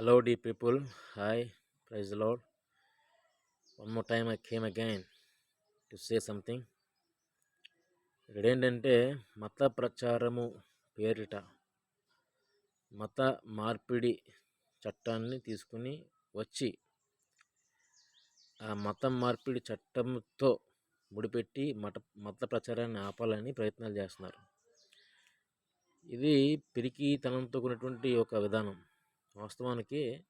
Hello, dear people. Hi, praise the Lord. One more time, I came again to say something. ఇక్కడ ఏంటంటే మత ప్రచారము పేరిట మత మార్పిడి చట్టాన్ని తీసుకుని వచ్చి ఆ మతం మార్పిడి చట్టంతో ముడిపెట్టి మత మత ప్రచారాన్ని ఆపాలని ప్రయత్నాలు చేస్తున్నారు ఇది పిరికితనంతో కూడినటువంటి ఒక విధానం వాస్తవానికి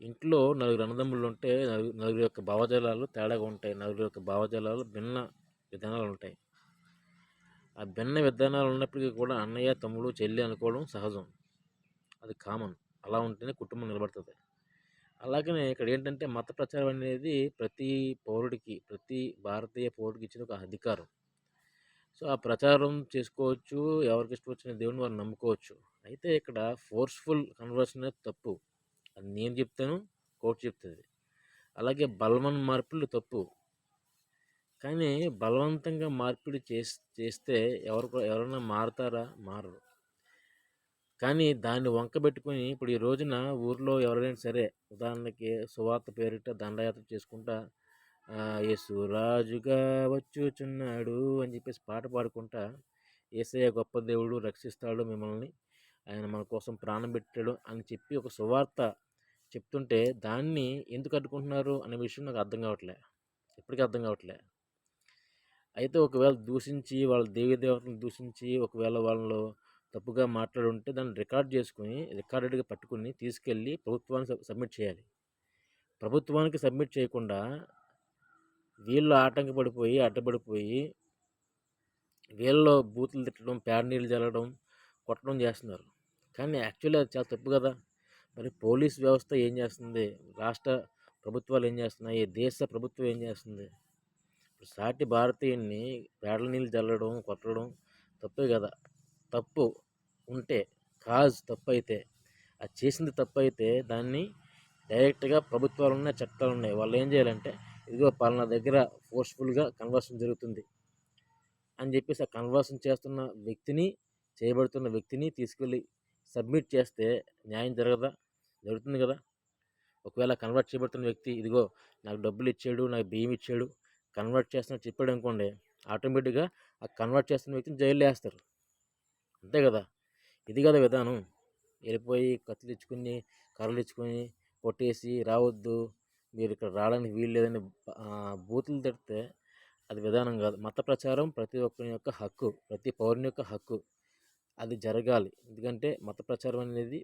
ఇంట్లో నలుగురు అన్నదమ్ములు ఉంటే నలుగురు యొక్క భావజాలాలు తేడాగా ఉంటాయి. నలుగురు యొక్క భావజాలాలు భిన్న విధానాలు ఉంటాయి. ఆ భిన్న విధానాలు ఉన్నప్పటికీ కూడా అన్నయ్య తమ్ముడు చెల్లి అనుకోవడం సహజం. అది కామన్. అలా ఉంటేనే కుటుంబం నిలబడుతుంది. అలాగనే ఇక్కడ ఏంటంటే మత ప్రచారం అనేది ప్రతి పౌరుడికి ప్రతి భారతీయ పౌరుడికి ఇచ్చిన ఒక అధికారం. సో ఆ ప్రచారం చేసుకోవచ్చు ఎవరికి ఇష్టం వచ్చిన దేవుని వారు నమ్ముకోవచ్చు. అయితే ఇక్కడ ఫోర్స్ఫుల్ కన్వర్షన్ అనేది తప్పు. అది నేను చెప్తాను కోర్టు చెప్తుంది. అలాగే బలవన్ మార్పులు తప్పు. కానీ బలవంతంగా మార్పిడి చేస్ చేస్తే ఎవరు ఎవరైనా మారుతారా? మారరు. కానీ దాన్ని వంకబెట్టుకొని ఇప్పుడు ఈ రోజున ఊర్లో ఎవరైనా సరే ఉదాహరణకి సువార్త పేరిట దండయాత్ర చేసుకుంటా యేసురాజుగా వచ్చుచున్నాడు అని చెప్పేసి పాట పాడుకుంటా ఏసయ్య గొప్ప దేవుడు రక్షిస్తాడు మిమ్మల్ని ఆయన మన కోసం ప్రాణం పెట్టాడు అని చెప్పి ఒక సువార్త చెప్తుంటే దాన్ని ఎందుకు అడ్డుకుంటున్నారు అనే విషయం నాకు అర్థం కావట్లే. ఇప్పటికీ అర్థం కావట్లే. అయితే ఒకవేళ దూషించి వాళ్ళ దేవి దేవతలను దూషించి ఒకవేళ వాళ్ళలో తప్పుగా మాట్లాడుంటే దాన్ని రికార్డ్ చేసుకుని రికార్డెడ్గా పట్టుకుని తీసుకెళ్ళి ప్రభుత్వానికి సబ్మిట్ చేయాలి. ప్రభుత్వానికి సబ్మిట్ చేయకుండా వీళ్ళు ఆటంకపడిపోయి అడ్డపడిపోయి వీళ్ళలో బూతులు తిట్టడం పేడ నీళ్ళు జల్లడం కొట్టడం చేస్తున్నారు. కానీ యాక్చువల్లీ అది చాలా తప్పు కదా. మరి పోలీస్ వ్యవస్థ ఏం చేస్తుంది? రాష్ట్ర ప్రభుత్వాలు ఏం చేస్తున్నాయి? దేశ ప్రభుత్వం ఏం చేస్తుంది? ఇప్పుడు సాటి భారతీయుని పేడల నీళ్ళు చల్లడం కొట్టడం తప్పే కదా. తప్పు ఉంటే కాజ్ తప్పు అయితే అది చేసింది తప్పు అయితే దాన్ని డైరెక్ట్గా ప్రభుత్వాలు ఉన్నాయి చట్టాలు ఉన్నాయి వాళ్ళు ఏం చేయాలంటే ఇదిగో పలానా దగ్గర ఫోర్స్ఫుల్గా కన్వర్షన్ జరుగుతుంది అని చెప్పేసి ఆ కన్వర్షన్ చేస్తున్న వ్యక్తిని చేయబడుతున్న వ్యక్తిని తీసుకెళ్ళి సబ్మిట్ చేస్తే న్యాయం జరగదా? జరుగుతుంది కదా? ఒకవేళ కన్వర్ట్ చేయబడుతున్న వ్యక్తి ఇదిగో నాకు డబ్బులు ఇచ్చాడు నాకు బియ్యం ఇచ్చాడు కన్వర్ట్ చేస్తున్నా చెప్పాడు అనుకోండి ఆటోమేటిక్గా ఆ కన్వర్ట్ చేస్తున్న వ్యక్తిని జైల్లో వేస్తారు. అంతే కదా? ఇది కదా విధానం. వెళ్ళిపోయి కత్తులు ఇచ్చుకుని కర్రలు ఇచ్చుకొని కొట్టేసి రావద్దు. మీరు ఇక్కడ రావడానికి వీలు లేదని బూతులు తిడితే అది విధానం కాదు. మత ప్రచారం ప్రతి ఒక్కరి యొక్క హక్కు ప్రతి పౌరుని యొక్క హక్కు. అది జరగాలి. ఎందుకంటే మత ప్రచారం అనేది